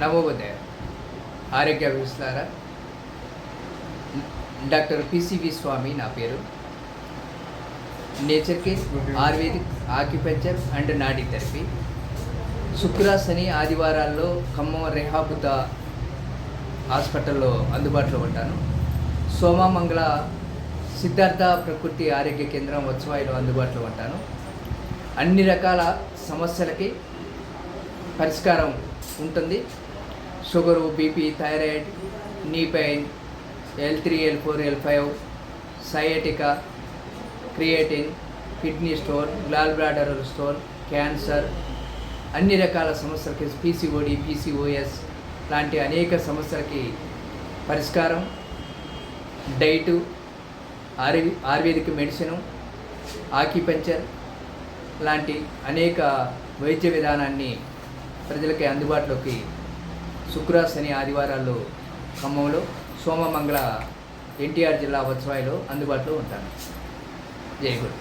నవోదయ ఆరోగ్య విస్తార డాక్టర్ పిసివి స్వామి నా పేరు. Nature care ayurvedic acupuncture and నాడీ థెరపీ. శుక్ర శని ఆదివారాల్లో ఖమ్మం రెహాబుత హాస్పిటల్లో అందుబాటులో ఉంటాను. సోమ మంగళ సిద్ధార్థ ప్రకృతి ఆరోగ్య కేంద్రం ఉత్సవాయిలో అందుబాటులో ఉంటాను. అన్ని రకాల సమస్యలకి పరిష్కారం ఉంటుంది. Sugar BP thyroid knee pain L three L four L five sciatica creatine kidney stone gall bladder stone cancer అన్ని రకాల సమస్యలకి పీసీఓడి పీసీఓఎస్ లాంటి అనేక సమస్యలకి పరిష్కారం డైటు ఆయుర్వే ఆయుర్వేదిక్ మెడిసిను ఆక్యుపంచర్ లాంటి అనేక వైద్య విధానాన్ని ప్రజలకి అందుబాటులోకి శుక్ర శని ఆదివారాల్లో ఖమ్మంలో సోమమంగళ ఎన్టీఆర్ జిల్లా ఉత్సవాయిలో అందుబాటులో ఉంటాను జై గురు.